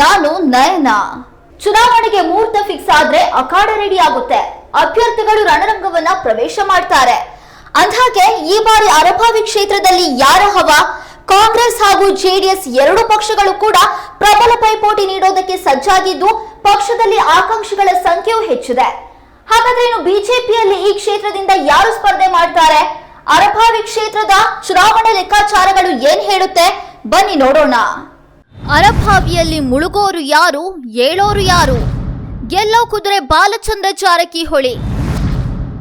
ನಾನು ನಯನ. ಚುನಾವಣೆಗೆ ಮುಹೂರ್ತ ಫಿಕ್ಸ್ ಆದ್ರೆ ಅಖಾಡ ರೆಡಿ ಆಗುತ್ತೆ. ಅಭ್ಯರ್ಥಿಗಳು ರಣರಂಗವನ್ನ ಪ್ರವೇಶ ಮಾಡ್ತಾರೆ. ಅಂದಾಗೆ ಈ ಬಾರಿ ಅರಭಾವಿ ಕ್ಷೇತ್ರದಲ್ಲಿ ಯಾರ ಹವ? ಕಾಂಗ್ರೆಸ್ ಹಾಗೂ ಜೆಡಿಎಸ್ ಎರಡು ಪಕ್ಷಗಳು ಕೂಡ ಪ್ರಬಲ ಪೈಪೋಟಿ ನೀಡೋದಕ್ಕೆ ಸಜ್ಜಾಗಿದ್ದು, ಪಕ್ಷದಲ್ಲಿ ಆಕಾಂಕ್ಷಿಗಳ ಸಂಖ್ಯೆಯೂ ಹೆಚ್ಚಿದೆ. ಹಾಗಾದ್ರೆ ಇನ್ನು ಬಿಜೆಪಿಯಲ್ಲಿ ಈ ಕ್ಷೇತ್ರದಿಂದ ಯಾರು ಸ್ಪರ್ಧೆ ಮಾಡ್ತಾರೆ? ಅರಭಾವಿ ಕ್ಷೇತ್ರದ ಚುನಾವಣಾ ಲೆಕ್ಕಾಚಾರಗಳು ಏನ್ ಹೇಳುತ್ತೆ? ಬನ್ನಿ ನೋಡೋಣ. ಅರಭಾವಿಯಲ್ಲಿ ಮುಳುಗೋರು ಯಾರು, ಏಳೋರು ಯಾರು? ಗೆಲ್ಲೋ ಕುದುರೆ ಬಾಲಚಂದ್ರ ಜಾರಕಿಹೊಳಿ.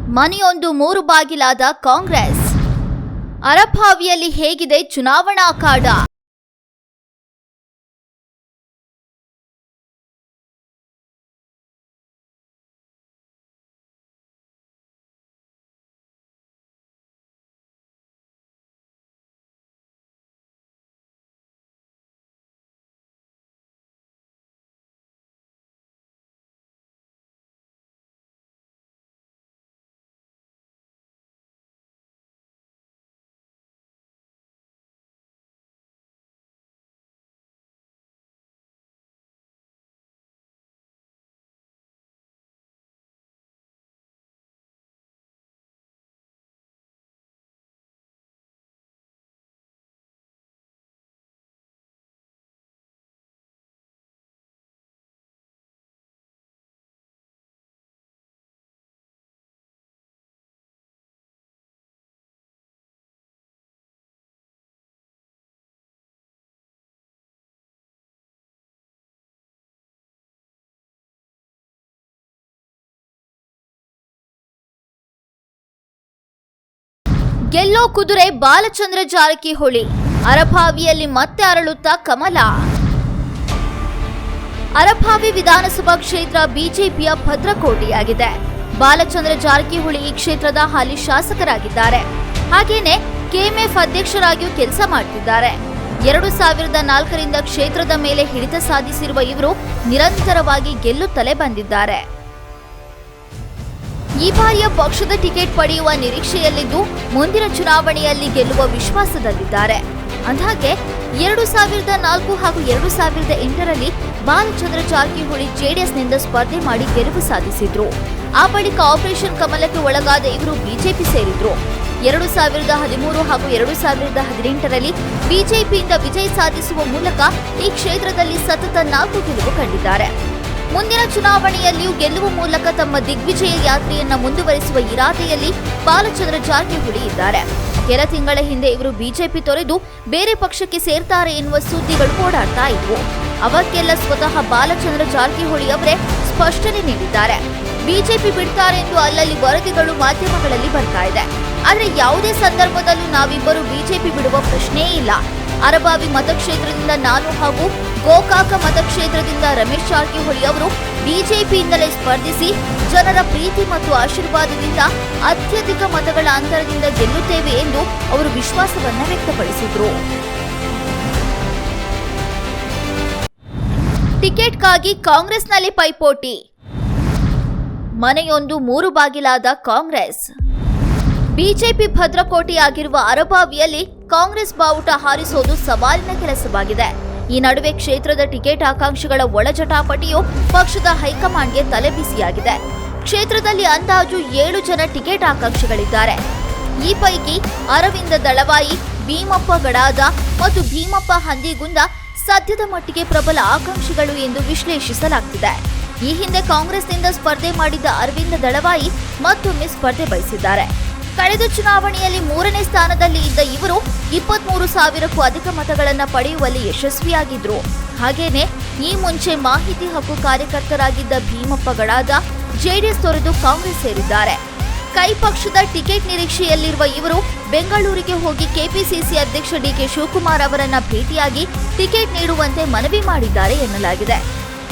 ಮನೆಯೊಂದು ಮೂರು ಬಾಗಿಲಾದ ಕಾಂಗ್ರೆಸ್. ಅರಭಾವಿಯಲ್ಲಿ ಹೇಗಿದೆ ಚುನಾವಣಾ ಅಖಾಡ ಗೆಲ್ಲೋ ಕುದುರೆ ಬಾಲಚಂದ್ರ ಜಾರಕಿಹೊಳಿ. ಅರಭಾವಿಯಲ್ಲಿ ಮತ್ತೆ ಅರಳುತ್ತಾ ಕಮಲ. ಅರಭಾವಿ ವಿಧಾನಸಭಾ ಕ್ಷೇತ್ರ ಬಿಜೆಪಿಯ ಭದ್ರಕೋಟೆಯಾಗಿದೆ. ಬಾಲಚಂದ್ರ ಜಾರಕಿಹೊಳಿ ಈ ಕ್ಷೇತ್ರದ ಹಾಲಿ ಶಾಸಕರಾಗಿದ್ದಾರೆ. ಹಾಗೇನೆ ಕೆಎಂಎಫ್ ಅಧ್ಯಕ್ಷರಾಗಿಯೂ ಕೆಲಸ ಮಾಡ್ತಿದ್ದಾರೆ. ಎರಡು ಸಾವಿರದ ನಾಲ್ಕರಿಂದ ಕ್ಷೇತ್ರದ ಮೇಲೆ ಹಿಡಿತ ಸಾಧಿಸಿರುವ ಇವರು ನಿರಂತರವಾಗಿ ಗೆಲ್ಲುತ್ತಲೇ ಬಂದಿದ್ದಾರೆ. ಈ ಬಾರಿಯ ಪಕ್ಷದ ಟಿಕೆಟ್ ಪಡೆಯುವ ನಿರೀಕ್ಷೆಯಲ್ಲಿದ್ದು ಮುಂದಿನ ಚುನಾವಣೆಯಲ್ಲಿ ಗೆಲ್ಲುವ ವಿಶ್ವಾಸದಲ್ಲಿದ್ದಾರೆ. ಅಂದ್ಹಾಗೆ, ಎರಡು ಸಾವಿರದ ನಾಲ್ಕು ಹಾಗೂ ಎರಡು ಸಾವಿರದ ಎಂಟರಲ್ಲಿ ಬಾಲಚಂದ್ರ ಜಾರಕಿಹೊಳಿ ಜೆಡಿಎಸ್ನಿಂದ ಸ್ಪರ್ಧೆ ಮಾಡಿ ಗೆಲುವು ಸಾಧಿಸಿದ್ರು. ಆ ಬಳಿಕ ಆಪರೇಷನ್ ಕಮಲಕ್ಕೆ ಒಳಗಾದ ಇವರು ಬಿಜೆಪಿ ಸೇರಿದ್ರು. ಎರಡು ಸಾವಿರದ ಹದಿಮೂರು ಹಾಗೂ ಎರಡು ಸಾವಿರದ ಹದಿನೆಂಟರಲ್ಲಿ ಬಿಜೆಪಿಯಿಂದ ವಿಜಯ ಸಾಧಿಸುವ ಮೂಲಕ ಈ ಕ್ಷೇತ್ರದಲ್ಲಿ ಸತತ ನಾಲ್ಕು ಗೆಲುವು ಕಂಡಿದ್ದಾರೆ. ಮುಂದಿನ ಚುನಾವಣೆಯಲ್ಲಿಯೂ ಗೆಲ್ಲುವ ಮೂಲಕ ತಮ್ಮ ದಿಗ್ವಿಜಯ ಯಾತ್ರೆಯನ್ನ ಮುಂದುವರಿಸುವ ಇರಾದೆಯಲ್ಲಿ ಬಾಲಚಂದ್ರ ಜಾರಕಿಹೊಳಿ ಇದ್ದಾರೆ. ಕೆಲ ತಿಂಗಳ ಹಿಂದೆ ಇವರು ಬಿಜೆಪಿ ತೊರೆದು ಬೇರೆ ಪಕ್ಷಕ್ಕೆ ಸೇರ್ತಾರೆ ಎನ್ನುವ ಸುದ್ದಿಗಳು ಓಡಾಡ್ತಾ ಇದ್ವು. ಅವಕ್ಕೆಲ್ಲ ಸ್ವತಃ ಬಾಲಚಂದ್ರ ಜಾರಕಿಹೊಳಿ ಅವರೇ ಸ್ಪಷ್ಟನೆ ನೀಡಿದ್ದಾರೆ. ಬಿಜೆಪಿ ಬಿಡ್ತಾರೆ ಎಂದು ಅಲ್ಲಲ್ಲಿ ವರದಿಗಳು ಮಾಧ್ಯಮಗಳಲ್ಲಿ ಬರ್ತಾ ಇದೆ. ಆದ್ರೆ ಯಾವುದೇ ಸಂದರ್ಭದಲ್ಲೂ ನಾವಿಬ್ಬರು ಬಿಜೆಪಿ ಬಿಡುವ ಪ್ರಶ್ನೆಯೇ ಇಲ್ಲ. ಅರಬಾವಿ ಮತಕ್ಷೇತ್ರದಿಂದ ನಾನು ಹಾಗೂ ಗೋಕಾಕ ಮತಕ್ಷೇತ್ರದಿಂದ ರಮೇಶ್ ಜಾರಕಿಹೊಳಿ ಅವರು ಬಿಜೆಪಿಯಿಂದಲೇ ಸ್ಪರ್ಧಿಸಿ ಜನರ ಪ್ರೀತಿ ಮತ್ತು ಆಶೀರ್ವಾದದಿಂದ ಅತ್ಯಧಿಕ ಮತಗಳ ಅಂತರದಿಂದ ಗೆಲ್ಲುತ್ತೇವೆ ಎಂದು ಅವರು ವಿಶ್ವಾಸವನ್ನು ವ್ಯಕ್ತಪಡಿಸಿದರು. ಟಿಕೆಟ್ಗಾಗಿ ಕಾಂಗ್ರೆಸ್ನಲ್ಲಿ ಪೈಪೋಟಿ. ಮನೆಯೊಂದು ಮೂರು ಬಾಗಿಲಾದ ಕಾಂಗ್ರೆಸ್. ಬಿಜೆಪಿ ಭದ್ರಕೋಟೆಯಾಗಿರುವ ಅರಬಾವಿಯಲ್ಲಿ ಕಾಂಗ್ರೆಸ್ ಬಾವುಟ ಹಾರಿಸೋದು ಸವಾಲಿನ ಕೆಲಸವಾಗಿದೆ. ಈ ನಡುವೆ ಕ್ಷೇತ್ರದ ಟಿಕೆಟ್ ಆಕಾಂಕ್ಷಿಗಳ ಒಳಜಟಾಪಟಿಯು ಪಕ್ಷದ ಹೈಕಮಾಂಡ್ಗೆ ತಲೆಬಿಸಿಯಾಗಿದೆ ಕ್ಷೇತ್ರದಲ್ಲಿ ಅಂದಾಜು ಏಳು ಜನ ಟಿಕೆಟ್ ಆಕಾಂಕ್ಷಿಗಳಿದ್ದಾರೆ. ಈ ಪೈಕಿ ಅರವಿಂದ ದಳವಾಯಿ, ಭೀಮಪ್ಪ ಗಡಾದ ಮತ್ತು ಭೀಮಪ್ಪ ಹಂದಿಗುಂದ ಸದ್ಯದ ಮಟ್ಟಿಗೆ ಪ್ರಬಲ ಆಕಾಂಕ್ಷಿಗಳು ಎಂದು ವಿಶ್ಲೇಷಿಸಲಾಗ್ತಿದೆ. ಈ ಹಿಂದೆ ಕಾಂಗ್ರೆಸ್ನಿಂದ ಸ್ಪರ್ಧೆ ಮಾಡಿದ್ದ ಅರವಿಂದ ದಳವಾಯಿ ಮತ್ತೊಮ್ಮೆ ಸ್ಪರ್ಧೆ ಬಯಸಿದ್ದಾರೆ. ಕಳೆದ ಚುನಾವಣೆಯಲ್ಲಿ ಮೂರನೇ ಸ್ಥಾನದಲ್ಲಿ ಇದ್ದ ಇವರು ಇಪ್ಪತ್ಮೂರು ಸಾವಿರಕ್ಕೂ ಅಧಿಕ ಮತಗಳನ್ನು ಪಡೆಯುವಲ್ಲಿ ಯಶಸ್ವಿಯಾಗಿದ್ರು. ಹಾಗೇನೆ, ಈ ಮುಂಚೆ ಮಾಹಿತಿ ಹಕ್ಕು ಕಾರ್ಯಕರ್ತರಾಗಿದ್ದ ಭೀಮಪ್ಪಗಳಾದ ಜೆಡಿಎಸ್ ತೊರೆದು ಕಾಂಗ್ರೆಸ್ ಸೇರಿದ್ದಾರೆ. ಕೈ ಪಕ್ಷದ ಟಿಕೆಟ್ ನಿರೀಕ್ಷೆಯಲ್ಲಿರುವ ಇವರು ಬೆಂಗಳೂರಿಗೆ ಹೋಗಿ ಕೆಪಿಸಿಸಿ ಅಧ್ಯಕ್ಷ ಡಿಕೆ ಶಿವಕುಮಾರ್ ಅವರನ್ನ ಭೇಟಿಯಾಗಿ ಟಿಕೆಟ್ ನೀಡುವಂತೆ ಮನವಿ ಮಾಡಿದ್ದಾರೆ ಎನ್ನಲಾಗಿದೆ.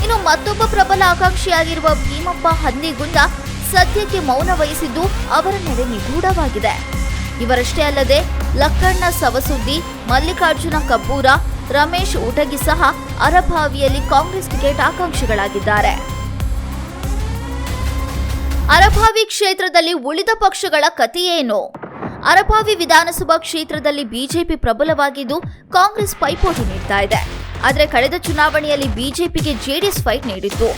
ಇನ್ನು ಮತ್ತೊಬ್ಬ ಪ್ರಬಲ ಆಕಾಂಕ್ಷಿಯಾಗಿರುವ ಭೀಮಪ್ಪ ಹಂದಿಗುಂದ ಸದ್ಯಕ್ಕೆ ಮೌನ ವಹಿಸಿದ್ದು ಅವರ ನಡೆ ನಿಗೂಢವಾಗಿದೆ. ಇವರಷ್ಟೇ ಅಲ್ಲದೆ ಲಕ್ಕಣ್ಣ ಸವಸುದ್ದಿ, ಮಲ್ಲಿಕಾರ್ಜುನ ಕಬ್ಬೂರ ರಮೇಶ್ ಊಟಗಿ ಸಹ ಅರಭಾವಿಯಲ್ಲಿ ಕಾಂಗ್ರೆಸ್ ಟಿಕೆಟ್ ಆಕಾಂಕ್ಷಿಗಳಾಗಿದ್ದಾರೆ. ಅರಭಾವಿ ಕ್ಷೇತ್ರದಲ್ಲಿ ಉಳಿದ ಪಕ್ಷಗಳ ಕಥೆಯೇನು ಅರಭಾವಿ ವಿಧಾನಸಭಾ ಕ್ಷೇತ್ರದಲ್ಲಿ ಬಿಜೆಪಿ ಪ್ರಬಲವಾಗಿದ್ದು, ಕಾಂಗ್ರೆಸ್ ಪೈಪೋಟಿ ನೀಡ್ತಾ ಇದೆ. ಆದರೆ ಕಳೆದ ಚುನಾವಣೆಯಲ್ಲಿ ಬಿಜೆಪಿಗೆ ಜೆಡಿಎಸ್ ಫೈಟ್ ನೀಡಿತ್ತು.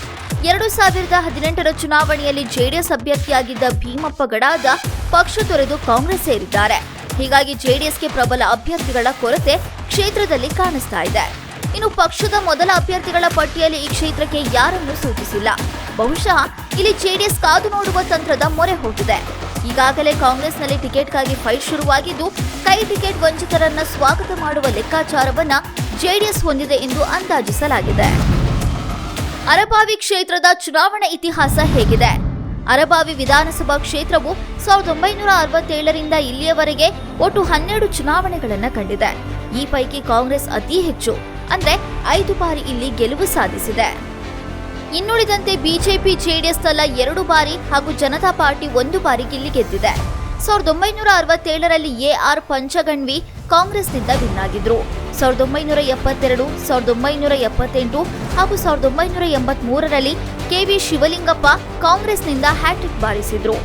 ಎರಡು ಸಾವಿರದ ಹದಿನೆಂಟರ ಚುನಾವಣೆಯಲ್ಲಿ ಜೆಡಿಎಸ್ ಅಭ್ಯರ್ಥಿಯಾಗಿದ್ದ ಭೀಮಪ್ಪ ಗಡಾದ ಪಕ್ಷ ತೊರೆದು ಕಾಂಗ್ರೆಸ್ ಸೇರಿದ್ದಾರೆ. ಹೀಗಾಗಿ ಜೆಡಿಎಸ್ಗೆ ಪ್ರಬಲ ಅಭ್ಯರ್ಥಿಗಳ ಕೊರತೆ ಕ್ಷೇತ್ರದಲ್ಲಿ ಕಾಣಿಸ್ತಾ ಇದೆ. ಇನ್ನು ಪಕ್ಷದ ಮೊದಲ ಅಭ್ಯರ್ಥಿಗಳ ಪಟ್ಟಿಯಲ್ಲಿ ಈ ಕ್ಷೇತ್ರಕ್ಕೆ ಯಾರನ್ನೂ ಸೂಚಿಸಿಲ್ಲ. ಬಹುಶಃ ಇಲ್ಲಿ ಜೆಡಿಎಸ್ ಕಾದು ನೋಡುವ ತಂತ್ರದ ಮೊರೆ ಹೋಗಿದೆ. ಈಗಾಗಲೇ ಕಾಂಗ್ರೆಸ್ನಲ್ಲಿ ಟಿಕೆಟ್ಗಾಗಿ ಫೈಟ್ ಶುರುವಾಗಿದ್ದು, ಕೈ ಟಿಕೆಟ್ ವಂಚಿತರನ್ನ ಸ್ವಾಗತ ಮಾಡುವ ಲೆಕ್ಕಾಚಾರವನ್ನ ಜೆಡಿಎಸ್ ಹೊಂದಿದೆ ಎಂದು ಅಂದಾಜಿಸಲಾಗಿದೆ. ಅರಬಾವಿ ಕ್ಷೇತ್ರದ ಚುನಾವಣಾ ಇತಿಹಾಸ ಹೇಗಿದೆ? ಅರಬಾವಿ ವಿಧಾನಸಭಾ ಕ್ಷೇತ್ರವು ಸಾವಿರದ ಒಂಬೈನೂರ ಅರವತ್ತೇಳರಿಂದ ಇಲ್ಲಿಯವರೆಗೆ ಒಟ್ಟು ಹನ್ನೆರಡು ಚುನಾವಣೆಗಳನ್ನು ಕಂಡಿದೆ. ಈ ಪೈಕಿ ಕಾಂಗ್ರೆಸ್ ಅತಿ ಹೆಚ್ಚು, ಅಂದ್ರೆ ಐದು ಬಾರಿ ಇಲ್ಲಿ ಗೆಲುವು ಸಾಧಿಸಿದೆ. ಇನ್ನುಳಿದಂತೆ ಬಿಜೆಪಿ, ಜೆಡಿಎಸ್ ತಲಾ ಎರಡು ಬಾರಿ ಹಾಗೂ ಜನತಾ ಪಾರ್ಟಿ ಒಂದು ಬಾರಿ ಇಲ್ಲಿ ಗೆದ್ದಿದೆ. ಸಾವಿರದ ಒಂಬೈನೂರ ಅರವತ್ತೇಳರಲ್ಲಿ ಎ ಪಂಚಗಣ್ವಿ ಕಾಂಗ್ರೆಸ್ನಿಂದ ವಿನ್ ಆಗಿದ್ರು. ಸಾವಿರದ ಒಂಬೈನೂರ ಎಪ್ಪತ್ತೆರಡು, ಸಾವಿರದ ಒಂಬೈನೂರ ಎಪ್ಪತ್ತೆಂಟು ಹಾಗೂ ಸಾವಿರದ ಒಂಬೈನೂರ ಎಂಬತ್ಮೂರರಲ್ಲಿ ಕೆವಿ ಶಿವಲಿಂಗಪ್ಪ ಕಾಂಗ್ರೆಸ್ನಿಂದ ಹ್ಯಾಟ್ರಿಕ್ ಬಾರಿಸಿದ್ರು.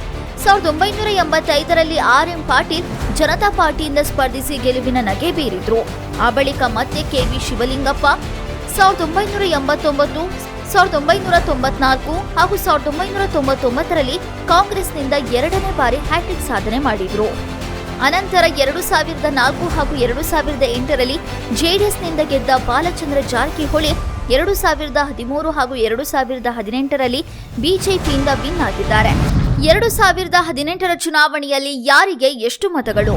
ಸಾವಿರದ ಒಂಬೈನೂರ ಎಂಬತ್ತೈದರಲ್ಲಿ ಆರ್ ಎಂ ಪಾಟೀಲ್ ಜನತಾ ಪಾರ್ಟಿಯಿಂದ ಸ್ಪರ್ಧಿಸಿ ಗೆಲುವಿನ ನಗೆ ಬೀರಿದ್ರು. ಆ ಬಳಿಕ ಮತ್ತೆ ಕೆವಿ ಶಿವಲಿಂಗಪ್ಪ ಸಾವಿರದ ಒಂಬೈನೂರ ಎಂಬತ್ತೊಂಬತ್ತು, ಸಾವಿರದ ಒಂಬೈನೂರ ತೊಂಬತ್ನಾಲ್ಕು ಹಾಗೂ ಸಾವಿರದ ಒಂಬೈನೂರ ತೊಂಬತ್ತೊಂಬತ್ತರಲ್ಲಿ ಕಾಂಗ್ರೆಸ್ನಿಂದ ಎರಡನೇ ಬಾರಿ ಹ್ಯಾಟ್ರಿಕ್ ಸಾಧನೆ ಮಾಡಿದ್ರು. ಅನಂತರ ಎರಡು ಸಾವಿರದ ನಾಲ್ಕು ಹಾಗೂ ಎರಡು ಸಾವಿರದ ಎಂಟರಲ್ಲಿ ಜೆಡಿಎಸ್ನಿಂದ ಗೆದ್ದ ಬಾಲಚಂದ್ರ ಜಾರಕಿಹೊಳಿ ಎರಡು ಸಾವಿರದ ಹದಿಮೂರು ಹಾಗೂ ಎರಡು ಸಾವಿರದ ಹದಿನೆಂಟರಲ್ಲಿ ಬಿಜೆಪಿಯಿಂದ ವಿನ್ ಆಗಿದ್ದಾರೆ. ಎರಡು ಸಾವಿರದ ಹದಿನೆಂಟರ ಚುನಾವಣೆಯಲ್ಲಿ ಯಾರಿಗೆ ಎಷ್ಟು ಮತಗಳು?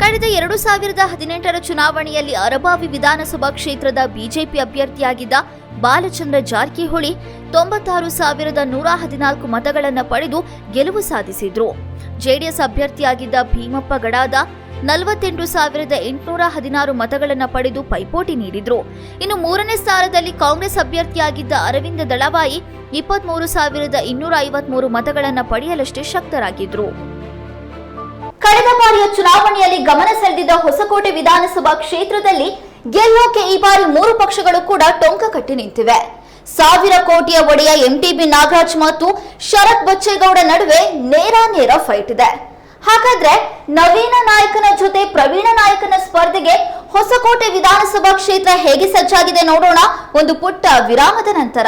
ಕಳೆದ ಎರಡು ಸಾವಿರದ ಹದಿನೆಂಟರ ಚುನಾವಣೆಯಲ್ಲಿ ಅರಬಾವಿ ವಿಧಾನಸಭಾ ಕ್ಷೇತ್ರದ ಬಿಜೆಪಿ ಅಭ್ಯರ್ಥಿಯಾಗಿದ್ದ ಬಾಲಚಂದ್ರ ಜಾರಕಿಹೊಳಿ ತೊಂಬತ್ತಾರು ಸಾವಿರದ ನೂರ ಹದಿನಾಲ್ಕು ಮತಗಳನ್ನು ಪಡೆದು ಗೆಲುವು ಸಾಧಿಸಿದ್ರು. ಜೆಡಿಎಸ್ ಅಭ್ಯರ್ಥಿಯಾಗಿದ್ದ ಭೀಮಪ್ಪ ಗಡಾದ ನಲವತ್ತೆಂಟು ಸಾವಿರದ ಎಂಟುನೂರ ಹದಿನಾರು ಮತಗಳನ್ನು ಪಡೆದು ಪೈಪೋಟಿ ನೀಡಿದ್ರು. ಇನ್ನು ಮೂರನೇ ಸ್ಥಾನದಲ್ಲಿ ಕಾಂಗ್ರೆಸ್ ಅಭ್ಯರ್ಥಿಯಾಗಿದ್ದ ಅರವಿಂದ ದಳವಾಯಿ ಇಪ್ಪತ್ಮೂರು ಸಾವಿರದ ಇನ್ನೂರ ಐವತ್ಮೂರು ಮತಗಳನ್ನು ಪಡೆಯಲಷ್ಟೇ ಶಕ್ತರಾಗಿದ್ರು. ಕಳೆದ ಬಾರಿಯ ಚುನಾವಣೆಯಲ್ಲಿ ಗಮನ ಸೆಳೆದಿದ್ದ ಹೊಸಕೋಟೆ ವಿಧಾನಸಭಾ ಕ್ಷೇತ್ರದಲ್ಲಿ ಗೆಲ್ಲೋಕೆ ಈ ಬಾರಿ ಮೂರು ಪಕ್ಷಗಳು ಕೂಡ ಟೊಂಕ ಕಟ್ಟಿ ನಿಂತಿವೆ. ಸಾವಿರ ಕೋಟಿಯ ಒಡೆಯ ಎಂಟಿಬಿ ನಾಗರಾಜ್ ಮತ್ತು ಶರತ್ ಬಚ್ಚೇಗೌಡ ನಡುವೆ ನೇರ ಫೈಟ್ ಇದೆ. ಹಾಗಾದ್ರೆ ನವೀನ ನಾಯಕನ ಜೊತೆ ಪ್ರವೀಣ ನಾಯಕನ ಸ್ಪರ್ಧೆಗೆ ಹೊಸಕೋಟೆ ವಿಧಾನಸಭಾ ಕ್ಷೇತ್ರ ಹೇಗೆ ಸಜ್ಜಾಗಿದೆ ನೋಡೋಣ ಒಂದು ಪುಟ್ಟ ವಿರಾಮದ ನಂತರ.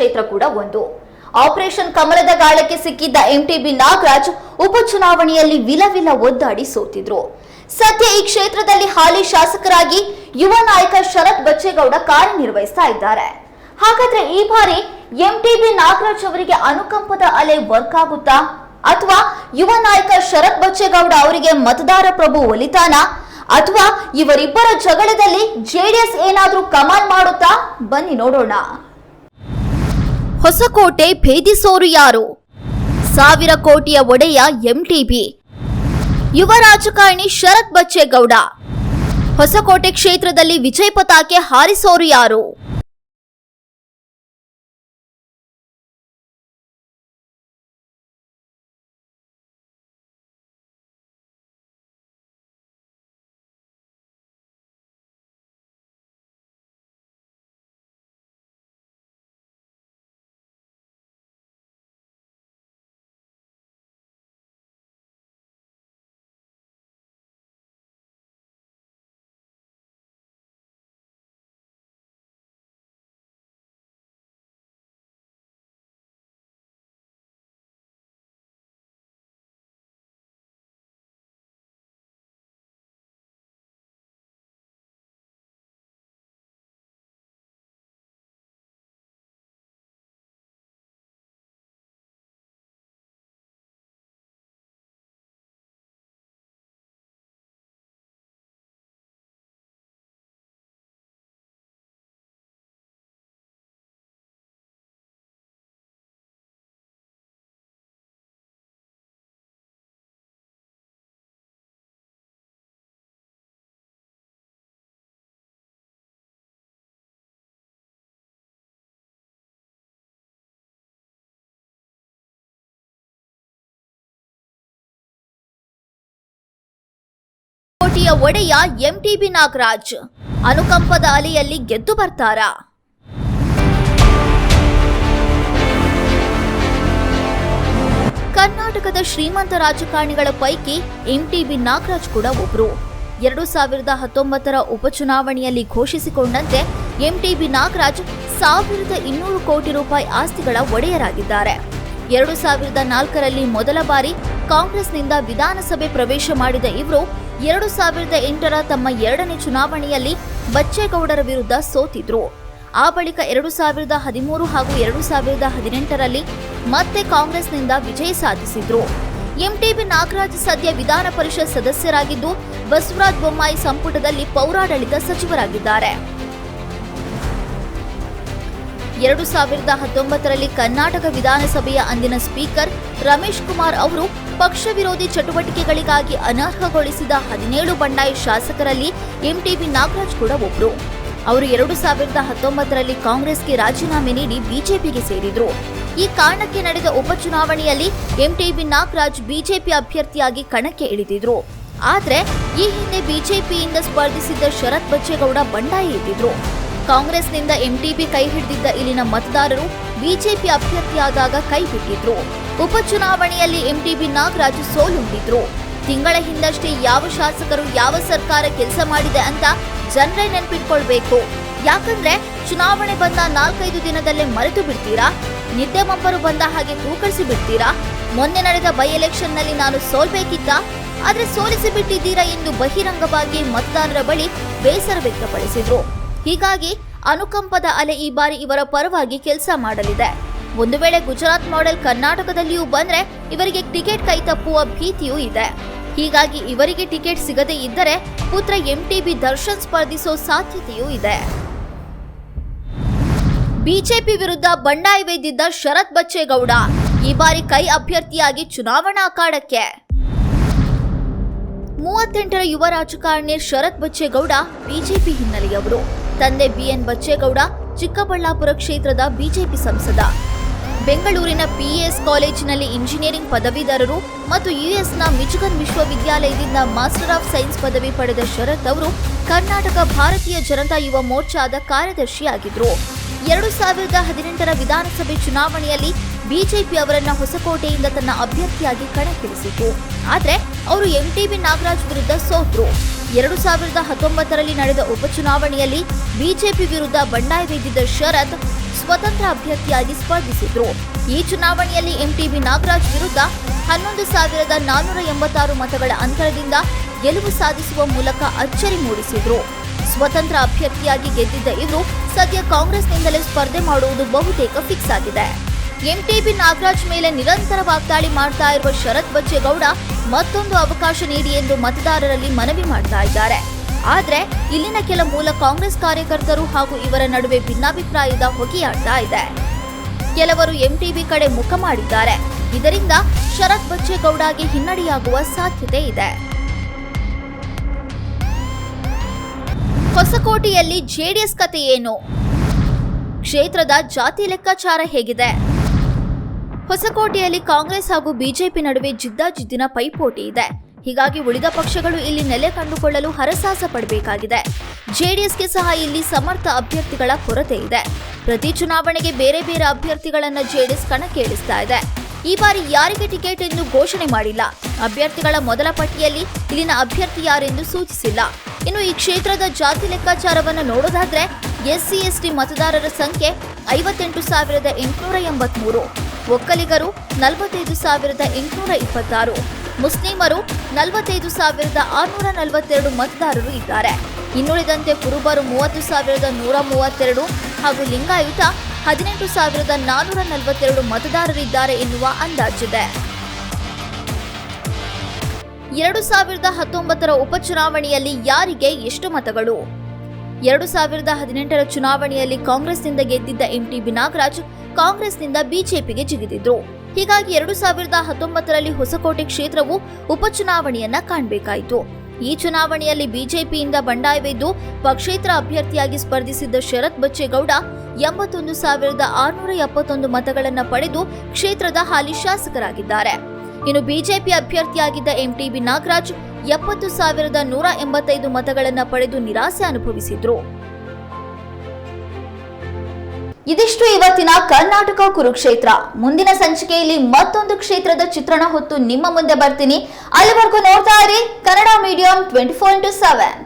ಕ್ಷೇತ್ರ ಕೂಡ ಒಂದು. ಆಪರೇಷನ್ ಕಮಲದ ಗಾಳಕ್ಕೆ ಸಿಕ್ಕಿದ್ದ ಎಂಟಿಬಿ ನಾಗರಾಜ್ ಉಪಚುನಾವಣೆಯಲ್ಲಿ ವಿಲವಿಲ ಒದ್ದಾಡಿ ಸೋತಿದ್ರು. ಸದ್ಯ ಈ ಕ್ಷೇತ್ರದಲ್ಲಿ ಹಾಲಿ ಶಾಸಕರಾಗಿ ಯುವ ನಾಯಕ ಶರತ್ ಬಚ್ಚೇಗೌಡ ಕಾರ್ಯನಿರ್ವಹಿಸ್ತಾ ಇದ್ದಾರೆ. ಹಾಗಾದ್ರೆ ಈ ಬಾರಿ ಎಂಟಿಬಿ ನಾಗರಾಜ್ ಅವರಿಗೆ ಅನುಕಂಪದ ಅಲೆ ವರ್ಕ್ ಆಗುತ್ತಾ? ಅಥವಾ ಯುವ ನಾಯಕ ಶರತ್ ಬಚ್ಚೇಗೌಡ ಅವರಿಗೆ ಮತದಾರ ಪ್ರಭು ಒಲಿತಾನ? ಅಥವಾ ಇವರಿಬ್ಬರ ಜಗಳದಲ್ಲಿ ಜೆಡಿಎಸ್ ಏನಾದ್ರೂ ಕಮಾಲ್ ಮಾಡುತ್ತಾ? ಬನ್ನಿ ನೋಡೋಣ. ಹೊಸಕೋಟೆ ಭೇದಿಸೋರು ಯಾರು? ಸಾವಿರ ಕೋಟಿಯ ಒಡೆಯ ಎಂಟಿಬಿ. ಯುವ ರಾಜಕಾರಣಿ ಶರತ್ ಬಚ್ಚೇಗೌಡ. ಹೊಸಕೋಟೆ ಕ್ಷೇತ್ರದಲ್ಲಿ ವಿಜಯ ಪತಾಕೆ ಹಾರಿಸೋರು ಯಾರು? ಹೊಸಕೋಟೆಯ ಒಡೆಯ ಎಂಟಿಬಿ ನಾಗರಾಜ್. ಅನುಕಂಪದ ಅಲೆಯಲ್ಲಿ ಗೆದ್ದು ಬರ್ತಾರಾ. ಕರ್ನಾಟಕದ ಶ್ರೀಮಂತ ರಾಜಕಾರಣಿಗಳ ಪೈಕಿ ಎಂಟಿಬಿ ನಾಗರಾಜ್ ಕೂಡ ಒಬ್ರು. ಎರಡು ಸಾವಿರದ ಹತ್ತೊಂಬತ್ತರ ಉಪಚುನಾವಣೆಯಲ್ಲಿ ಘೋಷಿಸಿಕೊಂಡಂತೆ ಎಂಟಿಬಿ ನಾಗರಾಜ್ ಸಾವಿರದ ಇನ್ನೂರು ಕೋಟಿ ರೂಪಾಯಿ ಆಸ್ತಿಗಳ ಒಡೆಯರಾಗಿದ್ದಾರೆ. ಎರಡು ಸಾವಿರದ ನಾಲ್ಕರಲ್ಲಿ ಮೊದಲ ಬಾರಿ ಕಾಂಗ್ರೆಸ್ನಿಂದ ವಿಧಾನಸಭೆ ಪ್ರವೇಶ ಮಾಡಿದ ಇವರು ಎರಡು ಸಾವಿರದ ಎಂಟರ ತಮ್ಮ ಎರಡನೇ ಚುನಾವಣೆಯಲ್ಲಿ ಬಚ್ಚೇಗೌಡರ ವಿರುದ್ಧ ಸೋತಿದ್ರು. ಆ ಬಳಿಕ ಎರಡು ಸಾವಿರದ ಹದಿಮೂರು ಹಾಗೂ ಎರಡು ಸಾವಿರದ ಹದಿನೆಂಟರಲ್ಲಿ ಮತ್ತೆ ಕಾಂಗ್ರೆಸ್ನಿಂದ ವಿಜಯ ಸಾಧಿಸಿದ್ರು. ಎಂಟಿಬಿ ನಾಗರಾಜ್ ಸದ್ಯ ವಿಧಾನ ಪರಿಷತ್ ಸದಸ್ಯರಾಗಿದ್ದು ಬಸವರಾಜ ಬೊಮ್ಮಾಯಿ ಸಂಪುಟದಲ್ಲಿ ಪೌರಾಡಳಿತ ಸಚಿವರಾಗಿದ್ದಾರೆ. ಎರಡು ಸಾವಿರದ ಹತ್ತೊಂಬತ್ತರಲ್ಲಿ ಕರ್ನಾಟಕ ವಿಧಾನಸಭೆಯ ಅಂದಿನ ಸ್ಪೀಕರ್ ರಮೇಶ್ ಕುಮಾರ್ ಅವರು ಪಕ್ಷ ವಿರೋಧಿ ಚಟುವಟಿಕೆಗಳಿಗಾಗಿ ಅನರ್ಹಗೊಳಿಸಿದ ಹದಿನೇಳು ಬಂಡಾಯ ಶಾಸಕರಲ್ಲಿ ಎಂಟಿಬಿ ನಾಗರಾಜ್ ಕೂಡ ಒಬ್ಬರು ಅವರು ಎರಡು ಸಾವಿರದ ಹತ್ತೊಂಬತ್ತರಲ್ಲಿ ಕಾಂಗ್ರೆಸ್ಗೆ ರಾಜೀನಾಮೆ ನೀಡಿ ಬಿಜೆಪಿಗೆ ಸೇರಿದ್ರು. ಈ ಕಾರಣಕ್ಕೆ ನಡೆದ ಉಪಚುನಾವಣೆಯಲ್ಲಿ ಎಂಟಿಬಿ ನಾಗರಾಜ್ ಬಿಜೆಪಿ ಅಭ್ಯರ್ಥಿಯಾಗಿ ಕಣಕ್ಕೆ ಇಳಿದಿದ್ರು. ಆದರೆ ಈ ಹಿಂದೆ ಬಿಜೆಪಿಯಿಂದ ಸ್ಪರ್ಧಿಸಿದ್ದ ಶರತ್ ಬಚ್ಚೇಗೌಡ ಬಂಡಾಯ ಎದ್ದಿದ್ರು. ಕಾಂಗ್ರೆಸ್ನಿಂದ ಎಂಟಿಬಿ ಕೈ ಹಿಡಿದಿದ್ದ ಇಲ್ಲಿನ ಮತದಾರರು ಬಿಜೆಪಿ ಅಭ್ಯರ್ಥಿಯಾದಾಗ ಕೈ ಬಿಟ್ಟಿದ್ರು. ಉಪಚುನಾವಣೆಯಲ್ಲಿ ಎಂಟಿಬಿ ನಾಗರಾಜ್ ಸೋಲುಂಡಿದ್ರು. ತಿಂಗಳ ಹಿಂದಷ್ಟೇ ಯಾವ ಶಾಸಕರು ಯಾವ ಸರ್ಕಾರ ಕೆಲಸ ಮಾಡಿದೆ ಅಂತ ಜನರೇ ನೆನ್ಪಿಟ್ಕೊಳ್ಬೇಕು. ಯಾಕಂದ್ರೆ ಚುನಾವಣೆ ಬಂದ ನಾಲ್ಕೈದು ದಿನದಲ್ಲೇ ಮರೆತು ಬಿಡ್ತೀರಾ? ನಿದ್ದೆ ಮಂಪರು ಬಂದ ಹಾಗೆ ತೂಕಳಿಸಿ ಬಿಡ್ತೀರಾ? ಮೊನ್ನೆ ನಡೆದ ಬೈ ಎಲೆಕ್ಷನ್ನಲ್ಲಿ ನಾನು ಸೋಲ್ಬೇಕಿತ್ತ? ಆದ್ರೆ ಸೋಲಿಸಿ ಬಿಟ್ಟಿದ್ದೀರಾ ಎಂದು ಬಹಿರಂಗವಾಗಿ ಮತದಾರರ ಬಳಿ ಬೇಸರ ವ್ಯಕ್ತಪಡಿಸಿದ್ರು. ಹೀಗಾಗಿ ಅನುಕಂಪದ ಅಲೆ ಈ ಬಾರಿ ಇವರ ಪರವಾಗಿ ಕೆಲಸ ಮಾಡಲಿದೆ. ಒಂದು ವೇಳೆ ಗುಜರಾತ್ ಮಾಡೆಲ್ ಕರ್ನಾಟಕದಲ್ಲಿಯೂ ಬಂದ್ರೆ ಇವರಿಗೆ ಟಿಕೆಟ್ ಕೈ ತಪ್ಪುವ ಭೀತಿಯೂ ಇದೆ. ಹೀಗಾಗಿ ಇವರಿಗೆ ಟಿಕೆಟ್ ಸಿಗದೇ ಇದ್ದರೆ ಪುತ್ರ ಎಂಟಿಬಿ ದರ್ಶನ್ ಸ್ಪರ್ಧಿಸೋ ಸಾಧ್ಯತೆಯೂ ಇದೆ. ಬಿಜೆಪಿ ವಿರುದ್ಧ ಬಂಡಾಯವೆದ್ದಿದ್ದ ಶರತ್ ಬಚ್ಚೇಗೌಡ ಈ ಬಾರಿ ಕೈ ಅಭ್ಯರ್ಥಿಯಾಗಿ ಚುನಾವಣಾ ಅಖಾಡಕ್ಕೆ ಮೂವತ್ತೆಂಟರ ಯುವ ರಾಜಕಾರಣಿ ಶರತ್ ಬಚ್ಚೇಗೌಡ ಬಿಜೆಪಿ ಹಿನ್ನೆಲೆಯವರು. ತಂದೆ ಬಿಎನ್ ಬಚ್ಚೇಗೌಡ, ಚಿಕ್ಕಬಳ್ಳಾಪುರ ಕ್ಷೇತ್ರದ ಬಿಜೆಪಿ ಸಂಸದ. ಬೆಂಗಳೂರಿನ ಪಿಇಎಸ್ ಕಾಲೇಜಿನಲ್ಲಿ ಇಂಜಿನಿಯರಿಂಗ್ ಪದವೀಧರರು ಮತ್ತು ಯುಎಸ್ನ ಮಿಚಿಗನ್ ವಿಶ್ವವಿದ್ಯಾಲಯದಿಂದ ಮಾಸ್ಟರ್ ಆಫ್ ಸೈನ್ಸ್ ಪದವಿ ಪಡೆದ ಶರತ್ ಅವರು ಕರ್ನಾಟಕ ಭಾರತೀಯ ಜನತಾ ಯುವ ಮೋರ್ಚಾದ ಕಾರ್ಯದರ್ಶಿಯಾಗಿದ್ದರು ಎರಡು ಸಾವಿರದ ಹದಿನೆಂಟರ ವಿಧಾನಸಭೆ ಚುನಾವಣೆಯಲ್ಲಿ ಬಿಜೆಪಿ ಅವರನ್ನ ಹೊಸಕೋಟೆಯಿಂದ ತನ್ನ ಅಭ್ಯರ್ಥಿಯಾಗಿ ಕಣಕ್ಕಿಳಿಸಿತು. ಆದರೆ ಅವರು ಎಂಟಿಬಿ ನಾಗರಾಜ್ ವಿರುದ್ಧ ಸೋತ್ರು. ಎರಡು ಸಾವಿರದ ಹತ್ತೊಂಬತ್ತರಲ್ಲಿ ನಡೆದ ಉಪಚುನಾವಣೆಯಲ್ಲಿ ಬಿಜೆಪಿ ವಿರುದ್ಧ ಬಂಡಾಯವೆದ್ದಿದ್ದ ಶರತ್ ಸ್ವತಂತ್ರ ಅಭ್ಯರ್ಥಿಯಾಗಿ ಸ್ಪರ್ಧಿಸಿದ್ರು. ಈ ಚುನಾವಣೆಯಲ್ಲಿ ಎಂಟಿಬಿ ನಾಗರಾಜ್ ವಿರುದ್ಧ ಹನ್ನೊಂದು ಸಾವಿರದ ನಾನ್ನೂರ ಎಂಬತ್ತಾರು ಮತಗಳ ಅಂತರದಿಂದ ಗೆಲುವು ಸಾಧಿಸುವ ಮೂಲಕ ಅಚ್ಚರಿ ಮೂಡಿಸಿದ್ರು. ಸ್ವತಂತ್ರ ಅಭ್ಯರ್ಥಿಯಾಗಿ ಗೆದ್ದಿದ್ದ ಇವರು ಸದ್ಯ ಕಾಂಗ್ರೆಸ್ನಿಂದಲೇ ಸ್ಪರ್ಧೆ ಮಾಡುವುದು ಬಹುತೇಕ ಫಿಕ್ಸ್ ಆಗಿದೆ. ಎಂಟಿಬಿ ನಾಗರಾಜ್ ಮೇಲೆ ನಿರಂತರ ವಾಗ್ದಾಳಿ ಮಾಡ್ತಾ ಇರುವ ಶರತ್ ಬಚ್ಚೇಗೌಡ ಮತ್ತೊಂದು ಅವಕಾಶ ನೀಡಿ ಎಂದು ಮತದಾರರಲ್ಲಿ ಮನವಿ ಮಾಡ್ತಾ ಇದ್ದಾರೆ. ಆದ್ರೆ ಇಲ್ಲಿನ ಕೆಲ ಮೂಲ ಕಾಂಗ್ರೆಸ್ ಕಾರ್ಯಕರ್ತರು ಹಾಗೂ ಇವರ ನಡುವೆ ಭಿನ್ನಾಭಿಪ್ರಾಯದ ಹೊಗೆಯಾಡ್ತಾ ಇದೆ. ಕೆಲವರು ಎಂಟಿಬಿ ಕಡೆ ಮುಖ ಮಾಡಿದ್ದಾರೆ. ಇದರಿಂದ ಶರತ್ ಬಚ್ಚೇಗೌಡಗೆ ಹಿನ್ನಡೆಯಾಗುವ ಸಾಧ್ಯತೆ ಇದೆ. ಹೊಸಕೋಟೆಯಲ್ಲಿ ಜೆಡಿಎಸ್ ಕತೆ ಏನು? ಕ್ಷೇತ್ರದ ಜಾತಿ ಲೆಕ್ಕಾಚಾರ ಹೇಗಿದೆ? ಹೊಸಕೋಟೆಯಲ್ಲಿ ಕಾಂಗ್ರೆಸ್ ಹಾಗೂ ಬಿಜೆಪಿ ನಡುವೆ ಜಿದ್ದಾಜಿದ್ದಿನ ಪೈಪೋಟಿ ಇದೆ. ಹೀಗಾಗಿ ಉಳಿದ ಪಕ್ಷಗಳು ಇಲ್ಲಿ ನೆಲೆ ಕಂಡುಕೊಳ್ಳಲು ಹರಸಾಹಸ ಪಡಬೇಕಾಗಿದೆ. ಜೆಡಿಎಸ್ಗೆ ಸಹ ಇಲ್ಲಿ ಸಮರ್ಥ ಅಭ್ಯರ್ಥಿಗಳ ಕೊರತೆ ಇದೆ. ಪ್ರತಿ ಚುನಾವಣೆಗೆ ಬೇರೆ ಬೇರೆ ಅಭ್ಯರ್ಥಿಗಳನ್ನ ಜೆಡಿಎಸ್ ಕಣಕ್ಕೆ ಇಳಿಸ್ತಾ ಇದೆ. ಈ ಬಾರಿ ಯಾರಿಗೆ ಟಿಕೆಟ್ ಎಂದು ಘೋಷಣೆ ಮಾಡಿಲ್ಲ. ಅಭ್ಯರ್ಥಿಗಳ ಮೊದಲ ಪಟ್ಟಿಯಲ್ಲಿ ಇಲ್ಲಿನ ಅಭ್ಯರ್ಥಿ ಯಾರೆಂದು ಸೂಚಿಸಿಲ್ಲ. ಇನ್ನು ಈ ಕ್ಷೇತ್ರದ ಜಾತಿ ಲೆಕ್ಕಾಚಾರವನ್ನು ನೋಡೋದಾದ್ರೆ ಎಸ್ಸಿ, ಎಸ್ಟಿ ಮತದಾರರ ಸಂಖ್ಯೆ ಐವತ್ತೆಂಟು ಸಾವಿರದ ಎಂಟುನೂರ ಎಂಬತ್ಮೂರು. ಒಕ್ಕಲಿಗರು ನಲವತ್ತೈದು ಸಾವಿರದ ಎಂಟುನೂರ ಇಪ್ಪತ್ತಾರು. ಮುಸ್ಲಿಮರು ನಲವತ್ತೈದು ಸಾವಿರದ ಆರುನೂರ ನಲವತ್ತೆರಡು ಮತದಾರರು ಇದ್ದಾರೆ. ಇನ್ನುಳಿದಂತೆ ಕುರುಬರು ಮೂವತ್ತು ಸಾವಿರದ ನೂರ ಮೂವತ್ತೆರಡು ಹಾಗೂ ಲಿಂಗಾಯುತ ಹದಿನೆಂಟು ಸಾವಿರದ ನಾನೂರ ನಲವತ್ತೆರಡು ಮತದಾರರಿದ್ದಾರೆ ಎನ್ನುವ ಅಂದಾಜಿದೆ. ಎರಡು ಸಾವಿರದ ಹತ್ತೊಂಬತ್ತರ ಉಪಚುನಾವಣೆಯಲ್ಲಿ ಯಾರಿಗೆ ಎಷ್ಟು ಮತಗಳು? ಎರಡು ಸಾವಿರದ ಹದಿನೆಂಟರ ಚುನಾವಣೆಯಲ್ಲಿ ಕಾಂಗ್ರೆಸ್ನಿಂದ ಗೆದ್ದಿದ್ದ ಎಂಟಿಬಿ ನಾಗರಾಜ್ ಕಾಂಗ್ರೆಸ್ನಿಂದ ಬಿಜೆಪಿಗೆ ಜಿಗಿದಿದ್ರು. ಹೀಗಾಗಿ ಎರಡು ಸಾವಿರದ ಹತ್ತೊಂಬತ್ತರಲ್ಲಿ ಹೊಸಕೋಟೆ ಕ್ಷೇತ್ರವು ಉಪಚುನಾವಣೆಯನ್ನ ಕಾಣಬೇಕಾಯಿತು. ಈ ಚುನಾವಣೆಯಲ್ಲಿ ಬಿಜೆಪಿಯಿಂದ ಬಂಡಾಯವೆದ್ದು ಪಕ್ಷೇತರ ಅಭ್ಯರ್ಥಿಯಾಗಿ ಸ್ಪರ್ಧಿಸಿದ್ದ ಶರತ್ ಬಚ್ಚೇಗೌಡ ಎಂಬತ್ತೊಂದು ಸಾವಿರದ ಆರುನೂರ ಎಪ್ಪತ್ತೊಂದು ಮತಗಳನ್ನು ಪಡೆದು ಕ್ಷೇತ್ರದ ಹಾಲಿ ಶಾಸಕರಾಗಿದ್ದಾರೆ. ಇನ್ನು ಬಿಜೆಪಿ ಅಭ್ಯರ್ಥಿಯಾಗಿದ್ದ ಎಂಟಿಬಿ ನಾಗರಾಜ್ ಎಪ್ಪತ್ತು ಸಾವಿರದ ನೂರ ಎಂಬತ್ತೈದು ಮತಗಳನ್ನು ಪಡೆದು ನಿರಾಸೆ ಅನುಭವಿಸಿದ್ರು. ಇದಿಷ್ಟು ಇವತ್ತಿನ ಕರ್ನಾಟಕ ಕುರುಕ್ಷೇತ್ರ. ಮುಂದಿನ ಸಂಚಿಕೆಯಲ್ಲಿ ಮತ್ತೊಂದು ಕ್ಷೇತ್ರದ ಚಿತ್ರಣ ಹೊತ್ತು ನಿಮ್ಮ ಮುಂದೆ ಬರ್ತೀನಿ. ಅಲ್ಲಿವರೆಗೂ ನೋಡ್ತಾ ಇರಿ Kannada medium twenty four into seven